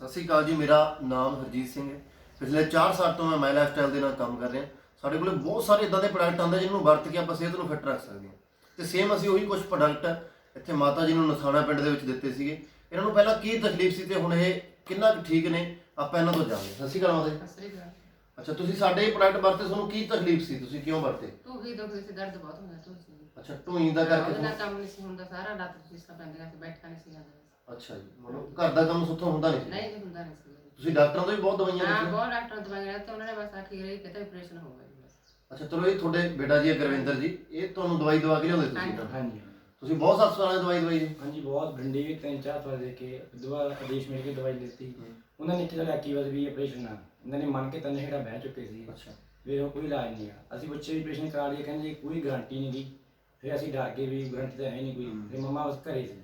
ਸਤਿ ਸ਼੍ਰੀ ਅਕਾਲ ਜੀ ਮੇਰਾ ਨਾਮ ਹਰਜੀਤ ਸਿੰਘ ਹੈ। ਪਿਛਲੇ 4 ਸਾਲ ਤੋਂ ਮੈਂ ਮਾਈ ਲਾਈਫ ਸਟਾਈਲ ਦੇ ਨਾਲ ਕੰਮ ਕਰ ਰਿਹਾ। ਸਾਡੇ ਕੋਲੇ ਬਹੁਤ ਸਾਰੇ ਇਦਾਂ ਦੇ ਪ੍ਰੋਡਕਟ ਆਉਂਦੇ ਜਿਹਨੂੰ ਵਰਤ ਕੇ ਆਪਾਂ ਸਿਹਤ ਨੂੰ ਫਿੱਟ ਰੱਖ ਸਕਦੇ ਹਾਂ। ਤੇ ਸੇਮ ਅਸੀਂ ਉਹੀ ਕੁਝ ਪ੍ਰੋਡਕਟ ਇੱਥੇ ਮਾਤਾ ਜੀ ਨੂੰ ਨਥਾਣਾ ਪਿੰਡ ਦੇ ਵਿੱਚ ਦਿੱਤੇ ਸੀਗੇ। ਇਹਨਾਂ ਨੂੰ ਪਹਿਲਾਂ ਕੀ ਤਕਲੀਫ ਸੀ ਤੇ ਹੁਣ ਇਹ ਕਿੰਨਾ ਕੁ ਠੀਕ ਨੇ ਆਪਾਂ ਇਹਨਾਂ ਤੋਂ ਜਾਣਦੇ। ਸਤਿ ਸ਼੍ਰੀ ਅਕਾਲ ਮਾਤਾ ਜੀ। ਸਸਰੀ ਗੱਲ ਅੱਛਾ ਤੁਸੀਂ ਸਾਡੇ ਇਹ ਪ੍ਰੋਡਕਟ ਵਰਤੇ ਤੁਹਾਨੂੰ ਕੀ ਤਕਲੀਫ ਸੀ? ਤੁਸੀਂ ਕਿਉਂ ਵਰਤੇ? ਤੂੰ ਹੀ ਦੁਖਦੀ ਸੀ ਦਰਦ ਬਹੁਤ ਹੁੰਦਾ ਸੀ ਅੱਛਾ ਢੂਈ ਦਾ ਕਰਕੇ ਉਹਦੇ ਕੰਮ ਨਹੀਂ ਸੀ ਹੁੰਦਾ ਸਾਰਾ ਲੱਤ ਜਿਸਾ ਪੈਂਦੀਆਂ ਸੀ ਬੈਠਾ ਨਹੀਂ ਸੀ ਜਾਂਦਾ। ਅੱਛਾ ਜੀ। ਮਤਲਬ ਘਰ ਦਾ ਕੰਮ ਸੁੱਥੋਂ ਹੁੰਦਾ ਨਹੀਂ ਸੀ। ਨਹੀਂ ਜੀ ਹੁੰਦਾ ਨਹੀਂ ਸੀ। ਤੁਸੀਂ ਡਾਕਟਰਾਂ ਤੋਂ ਵੀ ਬਹੁਤ ਦਵਾਈਆਂ ਹਾਂ ਬਹੁਤ ਡਾਕਟਰ ਦਵਾਈਆਂ ਤੇ ਉਹਨਾਂ ਨੇ ਬਸ ਆਖੀ ਰਹੀ ਕਿ ਤਾਂ ਆਪਰੇਸ਼ਨ ਹੋਊਗਾ ਜੀ ਬਸ। ਅੱਛਾ ਚਲੋ ਇਹ ਤੁਹਾਡੇ ਬੇਟਾ ਜੀ ਹੈ ਗੁਰਵਿੰਦਰ ਜੀ ਇਹ ਤੁਹਾਨੂੰ ਦਵਾਈ ਦਵਾ ਕੇ ਲਿਆਉਂਦੇ ਤੁਸੀਂ। ਨਾ ਹਾਂਜੀ ਤੁਸੀਂ ਬਹੁਤ ਹਸਪਤਾਲਾਂ ਦੀ ਦਵਾਈ ਦਵਾਈ ਜੀ। ਹਾਂਜੀ ਬਹੁਤ ਭਿੰਡੀ ਵੀ ਤਿੰਨ ਚਾਰ ਵਾਰ ਦੇ ਕੇ ਦੁਬਾਰਾ ਆਦੇਸ਼ ਮਿਲ ਕੇ ਦਵਾਈ ਦਿੱਤੀ। ਉਹਨਾਂ ਨੇ ਕਿਹਾ ਕਿ ਬਸ ਵੀ ਆਪਰੇਸ਼ਨ ਆ ਇਹਨਾਂ ਨੇ ਮੰਨ ਕੇ ਤਿੰਨ ਜਿਹੜਾ ਬਹਿ ਚੁੱਕੇ ਸੀ। ਅੱਛਾ। ਵੀ ਉਹ ਕੋਈ ਇਲਾਜ ਨਹੀਂ ਆ। ਅਸੀਂ ਬੱਚੇ ਵੀ ਆਪਰੇਸ਼ਨ ਕਰਾ ਲਈਏ ਕਹਿੰਦੇ ਕੋਈ ਗਾਰੰਟੀ ਨਹੀਂ ਦੀ ਫਿਰ ਅਸੀਂ ਡਰ ਗਏ ਵੀ ਗਾਰੰਟੀ ਤਾਂ ਹੈ ਨਹੀਂ ਕੋਈ। ਫਿਰ ਮੰਮਾ ਬਸ ਘਰੇ ਸੀ।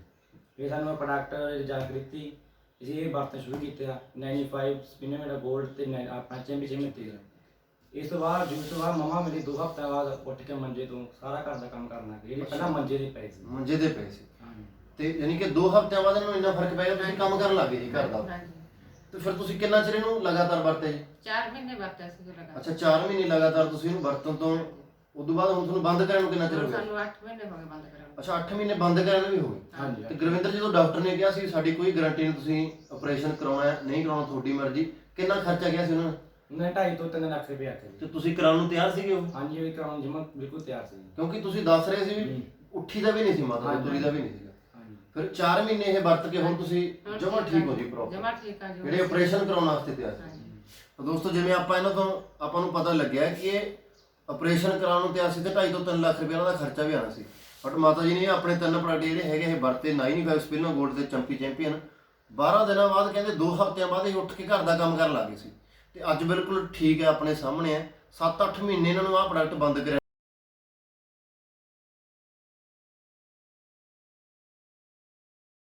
ਫਿਰ ਸਾਨੂੰ ਪ੍ਰੋਡਕਟ ਜਾਣਕਾਰੀ ਦਿੱਤੀ ਅਸੀਂ ਇਹ ਵਰਤਣਾ ਸ਼ੁਰੂ ਕੀਤਾ 95 ਸਪਿਨੋਮੀਟਰ 골ਡ ਤੇ ਨੈ- ਆਪਣਾ ਚੈਂਪੀਅਨਸ਼ਿਪ ਤੇਲ। ਇਸ ਤੋਂ ਬਾਅਦ ਜਿਸ ਤੋਂ ਬਾਅਦ ਮਮਾ ਮੇਰੀ ਦੋ ਹਫ਼ਤਾ ਬਾਅਦ ਉੱਠ ਕੇ ਮੰਜੇ ਤੋਂ ਸਾਰਾ ਘਰ ਦਾ ਕੰਮ ਕਰਨਾ ਜਿਹੜੀ ਪਹਿਲਾਂ ਮੰਜੇ ਦੇ ਪਏ ਸੀ। ਮੰਜੇ ਦੇ ਪਏ ਸੀ। ਹਾਂਜੀ। ਤੇ ਯਾਨੀ ਕਿ 2 ਹਫ਼ਤਿਆਂ ਬਾਅਦ ਇਹਨੂੰ ਇੰਨਾ ਫ਼ਰਕ ਪੈ ਗਿਆ ਤੁਸੀਂ ਕੰਮ ਕਰਨ ਲੱਗ ਗਏ ਜੀ ਘਰ ਦਾ। ਹਾਂਜੀ। ਤੇ ਫਿਰ ਤੁਸੀਂ ਕਿੰਨਾ ਚਿਰ ਇਹਨੂੰ ਲਗਾਤਾਰ ਵਰਤੇ? ਜੀ ਚਾਰ ਮਹੀਨੇ ਵਰਤਿਆ ਸੀ ਲਗਾ ਅੱਛਾ 4 ਮਹੀਨੇ ਲਗਾਤਾਰ ਤੁਸੀਂ ਇਹਨੂੰ ਵਰਤਣ ਤੋਂ ਉਦੋਂ ਬਾਅਦ ਹੁਣ ਤੁਹਾਨੂੰ ਬੰਦ ਕਰਨ ਨੂੰ ਕਿੰਨਾ ਚਿਰ ਹੋ ਗਿਆ? ਸਾਨੂੰ 8 ਮਹੀਨੇ ਹੋ ਗਏ ਬੰਦ ਕਰਨ ਨੂੰ। ਅੱਛਾ 8 ਮਹੀਨੇ ਬੰਦ ਕਰਨ ਨੂੰ ਵੀ ਹੋ ਗਏ? ਹਾਂਜੀ ਤੇ ਗੁਰਵਿੰਦਰ ਜਦੋਂ ਡਾਕਟਰ ਨੇ ਕਿਹਾ ਸੀ ਸਾਡੀ ਕੋਈ ਗਾਰੰਟੀ ਨਹੀਂ ਤੁਸੀਂ ਆਪਰੇਸ਼ਨ ਕਰਾਉਣਾ ਹੈ ਨਹੀਂ ਕਰਾਉਣਾ ਤੁਹਾਡੀ ਮਰਜ਼ੀ ਕਿੰਨਾ ਖਰਚਾ ਗਿਆ ਸੀ ਉਹਨਾਂ ਨੇ? ਉਹਨੇ 2.5 ਤੋਂ 3 ਲੱਖ ਰੁਪਏ ਆਖਿਆ ਤੇ ਜੀ। ਤੁਸੀਂ ਕਰਾਉਣ ਨੂੰ ਤਿਆਰ ਸੀਗੇ ਉਹ? ਹਾਂਜੀ ਉਹ ਕਰਾਉਣ ਜਿਮਾ ਬਿਲਕੁਲ ਤਿਆਰ ਸੀ। ਕਿਉਂਕਿ ਤੁਸੀਂ ਦੱਸ ਰਹੇ ਸੀ ਵੀ ਉੱਠੀ ਦਾ ਵੀ ਨਹੀਂ ਸੀ ਮਾਤਾ ਹਾਂਜੀ। ਤੁਰੀ ਦਾ ਵੀ ਨਹੀਂ ਸੀਗਾ। ਹਾਂਜੀ। ਫਿਰ 4 ਮਹੀਨੇ ਇਹ ਵਰਤ ਕੇ ਹੁਣ ਤੁਸੀਂ ਜਮਾ ਠੀਕ ਹੋ ਜੀ ਜੀ, ਪ੍ਰੋਪਰ ਜਮਾਂ ਠੀਕ ਆ ਜੀ ਜਿਹੜੇ ਆਪਰੇਸ਼ਨ ਕਰਾਉਣ ਵਾਸਤੇ ਤਿਆਰ ਸੀ। ਹਾਂਜੀ। ਤਾਂ ਦੋਸਤੋ ਜਿਵੇਂ ਆਪਾਂ ਇਹਨਾਂ ਤੋਂ ਆਪਾਂ ਨੂੰ ਪਤਾ ਲੱਗਿਆ ਕਿ ਇਹ ਆਪਰੇਸ਼ਨ ਕਰਾਉਣ ਨੂੰ ਤਿਆਰ ਸੀ ਤੇ 2.5 ਤੋਂ 3 ਲੱਖ ਰੁਪਏ ਦਾ ਖਰਚਾ ਵੀ ਆਣਾ ਸੀ। ਬਟ ਮਾਤਾ ਜੀ ਨੇ ਆਪਣੇ ਤਿੰਨ ਪ੍ਰੋਡਕਟ ਜਿਹੜੇ ਹੈਗੇ ਇਹ ਵਰਤੇ 95 ਸਪਿਨੋ ਗੋਲਡ ਦੇ ਚੰਪੀ ਚੈਂਪੀਅਨ। 12 ਦਿਨਾਂ ਬਾਅਦ ਕਹਿੰਦੇ 2 ਹਫ਼ਤਿਆਂ ਬਾਅਦ ਇਹ ਉੱਠ ਕੇ ਘਰ ਦਾ ਕੰਮ ਕਰਨ ਲੱਗੇ ਸੀ। ਤੇ ਅੱਜ ਬਿਲਕੁਲ ਠੀਕ ਹੈ, ਆਪਣੇ ਸਾਹਮਣੇ ਹੈ। 7-8 ਮਹੀਨੇ ਇਹਨਾਂ ਨੂੰ ਆਹ ਪ੍ਰੋਡਕਟ ਬੰਦ ਕਰਿਆ